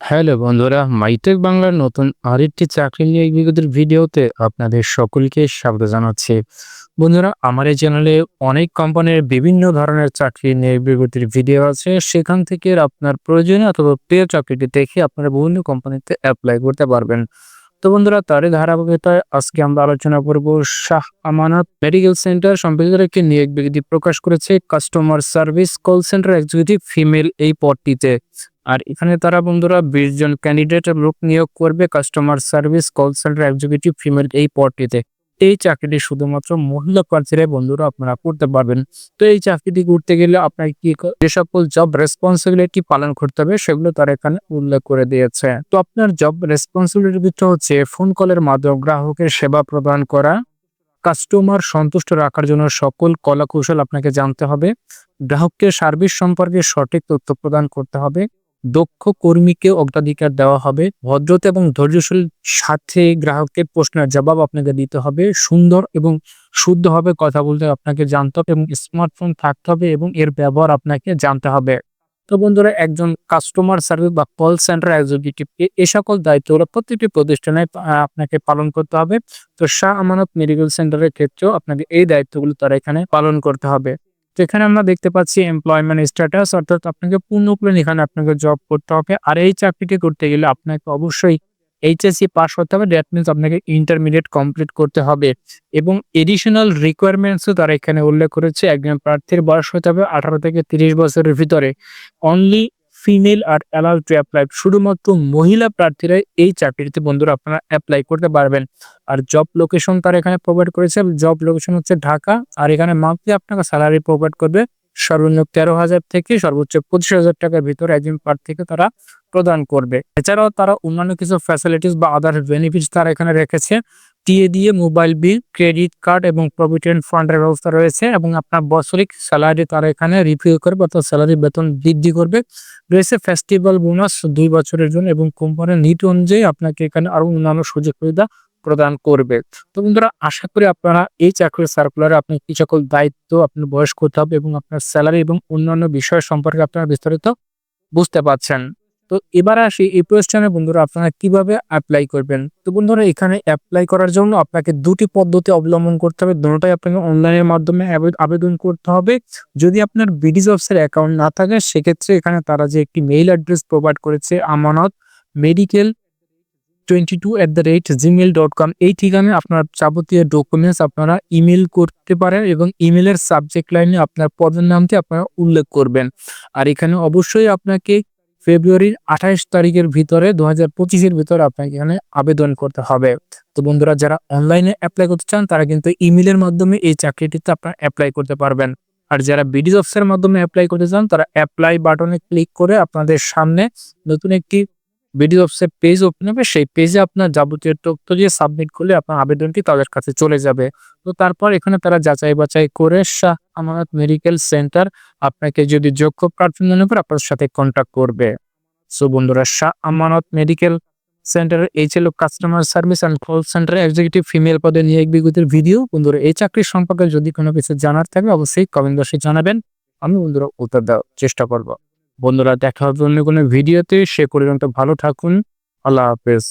Hello বন্ধুরা MyTech বাংলার নতুন আরেকটি চাকরি নিয়ে বিগতের ভিডিওতে আপনাদের সকলকে স্বাগত জানাচ্ছি। বন্ধুরা, আমার এই চ্যানেলে অনেক কোম্পানির বিভিন্ন ধরনের চাকরি নিয়ে বিগতির ভিডিও আছে। সেখান থেকে আপনার প্রয়োজনীয় অথবা প্রিয় চাকরিটি দেখে আপনারা বিভিন্ন কোম্পানিতে অ্যাপ্লাই করতে পারবেন। তো বন্ধুরা, তারই ধারাবাহিকতায় আজকে আমরা আলোচনা করব শাহ আমানত মেডিকেল সেন্টার সম্পর্কিত একটি নিয়োগ বিজ্ঞপ্তি প্রকাশ করেছে। Customer service call center executive female এই পদটিতে। আর এখানে তারা বন্ধুরা বিশ জন ক্যান্ডিডেট লোক নিয়োগ করবে customer service call center executive female এই পদটিতে। এই চাকরিটি শুধুমাত্র মহিলা প্রার্থীরাই বন্ধুরা আপনারা করতে পারবেন। তো এই চাকরিটি করতে গেলে আপনাকে কি যে সকল জব রেসপন্সিবিলিটি পালন করতে হবে সেগুলো তারা এখানে উল্লেখ করে দিয়েছে। তো আপনার জব রেসপন্সিবিলিটি ভিতরে হচ্ছে ফোন কলের মাধ্যমে গ্রাহকের সেবা প্রদান করা কাস্টমার সন্তুষ্ট রাখার জন্য সকল কলা কৌশল আপনাকে জানতে হবে, গ্রাহককে সার্ভিস সম্পর্কে সঠিক তথ্য প্রদান করতে হবে দক্ষ কর্মীকে অগ্রাধিকার দেওয়া হবে। ভদ্রতা এবং ধৈর্যশীল সাথে গ্রাহকের প্রশ্নের জবাব আপনাকে দিতে হবে। সুন্দর এবং শুদ্ধভাবে কথা বলতে আপনাকে জানতে হবে এবং স্মার্টফোন থাকতে হবে এবং এর ব্যবহার আপনাকে জানতে হবে। তো বন্ধুরা, একজন কাস্টমার সার্ভিস বা কল সেন্টার এক্সিকিউটিভকে এ সকল দায়িত্বগুলো প্রত্যেকটি প্রতিষ্ঠানে আপনাকে পালন করতে হবে। তো শাহ আমানত মেডিকেল সেন্টারের ক্ষেত্রেও আপনাকে এই দায়িত্বগুলো তারা এখানে পালন করতে হবে। তো এখানে আমরা দেখতে পাচ্ছি এমপ্লয়মেন্ট স্ট্যাটাস অর্থাৎ আপনাকে পূর্ণপ্রাণ এখানে আপনাকে জব করতে হবে, আর এই চাকরিটি করতে গেলে আপনাকে অবশ্যই এইচএসসি পাস করতে হবে দ্যাট মিনস আপনাকে ইন্টারমিডিয়েট কমপ্লিট করতে হবে। এবং এডিশনাল রিকোয়ারমেন্টসও তারা এখানে উল্লেখ করেছে, একজন প্রার্থীর বয়স হতে হবে আঠারো থেকে তিরিশ বছরের ভিতরে। Only female are allow to apply শুধুমাত্র মহিলা প্রার্থীরা এই চাকরিতে বন্ধুরা আপনারা অ্যাপ্লাই করতে পারবেন। আর জব লোকেশন তারা এখানে প্রোভাইড করেছে। জব লোকেশন হচ্ছে ঢাকা। আর এখানে মান্থলি আপনাকে স্যালারি প্রোভাইড করবে সর্বনিম্ন তেরো হাজার থেকে সর্বোচ্চ পঁচিশ হাজার টাকার ভিতরে একজন প্রার্থীকে তারা প্রদান করবে। এছাড়াও তারা অন্যান্য কিছু ফ্যাসিলিটিস বা আদার বেনিফিটস তারা এখানে রেখেছে। টিএ দিয়ে মোবাইল বিল, ক্রেডিট কার্ড এবং প্রভিডেন্ট ফান্ডের ব্যবস্থা রয়েছে এবং আপনার বছরিক স্যালারি তারা এখানে রিভিউ করবে অর্থাৎ স্যালারি বেতন বৃদ্ধি করবে। রয়েছে ফেস্টিভ্যাল বোনাস দুই বছরের জন্য এবং কোম্পানির নিট অনুযায়ী আপনাকে এখানে আরও অন্যান্য সুযোগ সুবিধা প্রদান করবে। তো বন্ধুরা, আশা করি আপনারা এই চাকরির সার্কুলারে আপনি কি সকল দায়িত্ব, আপনার বয়স করতে হবে এবং আপনার স্যালারি এবং অন্যান্য বিষয় সম্পর্কে আপনারা বিস্তারিত বুঝতে পারছেন। তো এবার আসি এই প্রতিষ্ঠানে বন্ধুরা, আপনারা কীভাবে অ্যাপ্লাই করবেন? তো বন্ধুরা, এখানে অ্যাপ্লাই করার জন্য আপনাকে দুটি পদ্ধতি অবলম্বন করতে হবে। দুটোটাই আপনাকে অনলাইনের মাধ্যমে আবেদন করতে হবে। যদি আপনার বিডি জবসের অ্যাকাউন্ট না থাকে, সেক্ষেত্রে এখানে তারা যে একটি মেইল অ্যাড্রেস প্রোভাইড করেছে, Amanat medical twenty two at the rate Gmail dot com এই ঠিকানায় আপনার যাবতীয় ডকুমেন্টস আপনারা ইমেল করতে পারেন এবং ইমেলের সাবজেক্ট লাইনে আপনার পদের নামটি আপনারা উল্লেখ করবেন। আর এখানে অবশ্যই আপনাকে ফেব্রুয়ারির আঠাইশ তারিখের ভিতরে দু হাজার পঁচিশের ভিতরে আপনাকে এখানে আবেদন করতে হবে। তো বন্ধুরা, যারা অনলাইনে অ্যাপ্লাই করতে চান, তারা কিন্তু ইমেলের মাধ্যমে এই চাকরিটিতে আপনারা অ্যাপ্লাই করতে পারবেন। আর যারা বিডি অফিসের মাধ্যমে অ্যাপ্লাই করতে চান, তারা অ্যাপ্লাই বাটনে ক্লিক করে আপনাদের সামনে নতুন একটি বিডি অফিসের পেজ ওপেন হবে। সেই পেজে আপনার যাবতীয় তথ্য দিয়ে সাবমিট করলে আপনার আবেদনটি তাদের কাছে চলে যাবে। তো তারপর এখানে তারা যাচাই বাছাই করে আমানত মেডিকেল সেন্টার আপনাকে যদি যোগ্য প্রার্থী মনে করে আপনার সাথে কন্ট্যাক্ট করবে। সো বন্ধুরা শাহ আমানত মেডিকেল সেন্টারের এই ছিল customer service and call center executive female পদে নিয়োগ বিজ্ঞপ্তির ভিডিও বন্ধুরা, এই চাকরির সম্পর্কে যদি কোনো কিছু জানার থাকে অবশ্যই কমেন্ট বক্সে জানাবেন। আমি বন্ধুরা উত্তর দেওয়ার চেষ্টা করব। বন্ধুরা, দেখা হবে অন্য কোনো ভিডিওতে সে পর্যন্ত ভালো থাকুন। আল্লাহ হাফেজ।